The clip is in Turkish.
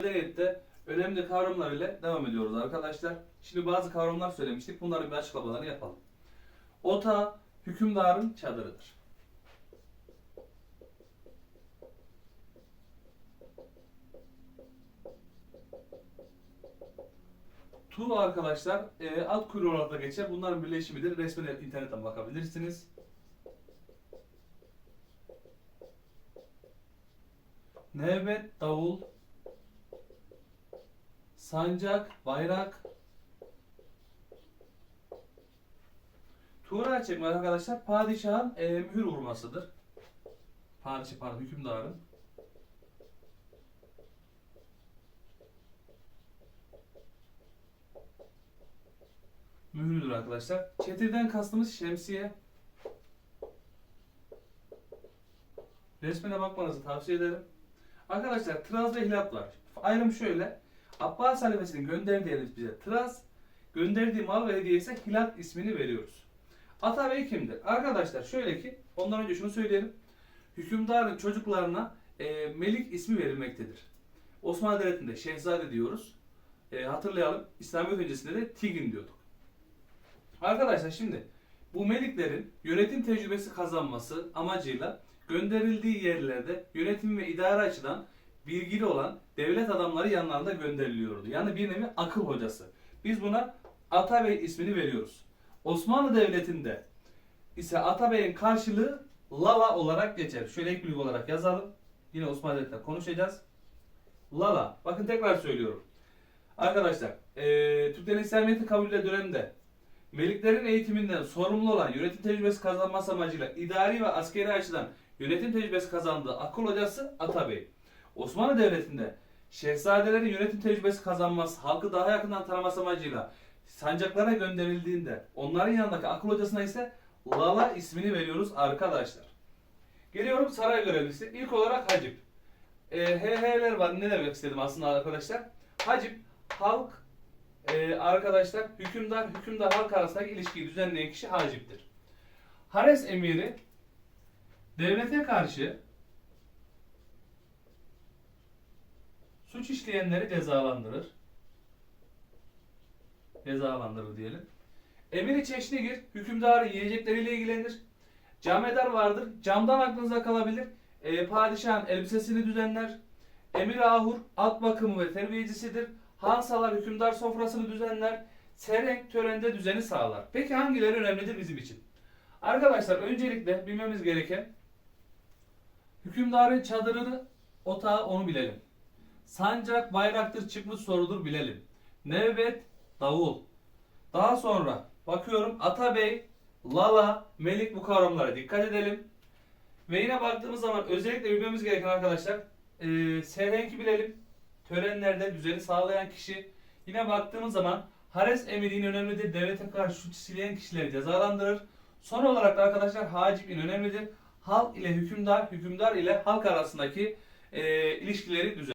Medeniyette önemli kavramlar ile devam ediyoruz arkadaşlar. Şimdi bazı kavramlar söylemiştik. Bunların bir açıklamalarını yapalım. Ota hükümdarın çadırıdır. Tu arkadaşlar e, alt kuyruğu olarak da geçer. Bunların birleşimidir. Resmine internetten bakabilirsiniz. Nevbet, davul, sancak, bayrak, Tuğra çekme arkadaşlar padişahın e, mühür vurmasıdır. Padişah pardon hükümdarın. Mühürüdür arkadaşlar. Çetirden kastımız şemsiye. Resmine bakmanızı tavsiye ederim. Arkadaşlar tıraz ve hilap var. Ayrım şöyle. Abbas halifesinin gönderdiği bize tıraz, gönderdiği mal ve hediye ise hilap ismini veriyoruz. Atabey kimdir? Arkadaşlar şöyle ki ondan önce şunu söyleyelim. Hükümdarın çocuklarına e, Melik ismi verilmektedir. Osmanlı Devleti'nde Şehzade diyoruz. E, hatırlayalım İslamiyet öncesinde de Tigin diyorduk. Arkadaşlar şimdi bu Meliklerin yönetim tecrübesi kazanması amacıyla gönderildiği yerlerde yönetim ve idare açıdan bilgili olan devlet adamları yanlarında gönderiliyordu. Yani bir nevi akıl hocası. Biz buna Atabey ismini veriyoruz. Osmanlı Devleti'nde ise Atabey'in karşılığı Lala olarak geçer. Şöyle ek bilgi olarak yazalım. Yine Osmanlı Devleti'nde konuşacağız. Lala. Bakın tekrar söylüyorum. Arkadaşlar, eee Türklerin İslamiyet'i kabulüyle dönemde Meliklerin eğitiminden sorumlu olan yönetim tecrübesi kazanması amacıyla idari ve askeri açıdan yönetim tecrübesi kazandığı akıl hocası Atabey. Osmanlı Devleti'nde şehzadelerin yönetim tecrübesi kazanması, halkı daha yakından tanıması amacıyla sancaklara gönderildiğinde onların yanındaki akıl hocasına ise Lala ismini veriyoruz arkadaşlar. Geliyorum saray görevlisi. İlk olarak Hacip. E, HH'ler var. Ne demek istedim aslında arkadaşlar? Hacip halk e, arkadaşlar hükümdar hükümdar halk arasındaki ilişkiyi düzenleyen kişi haciptir. Hares emiri devlete karşı suç işleyenleri cezalandırır. Cezalandırır diyelim. Emiri çeşnigir hükümdarın yiyecekleriyle ilgilenir. Camedar vardır. Camdan aklınıza kalabilir. E, padişahın elbisesini düzenler. Emir ahur at bakımı ve terbiyecisidir. Hansalar hükümdar sofrasını düzenler. Serenk törende düzeni sağlar. Peki hangileri önemlidir bizim için? Arkadaşlar öncelikle bilmemiz gereken hükümdarın çadırını, otağı onu bilelim. Sancak, bayraktır, çıkmış sorudur bilelim. Nevbet, davul. Daha sonra bakıyorum Atabey, Lala, Melik bu kavramlara dikkat edelim. Ve yine baktığımız zaman özellikle bilmemiz gereken arkadaşlar e, Serenki bilelim. Törenlerde düzeni sağlayan kişi. Yine baktığımız zaman Hares emirinin önemlidir. Devlete karşı suç işleyen kişileri cezalandırır. Son olarak da arkadaşlar hacibin önemlidir. Halk ile hükümdar, hükümdar ile halk arasındaki e, ilişkileri düzenler.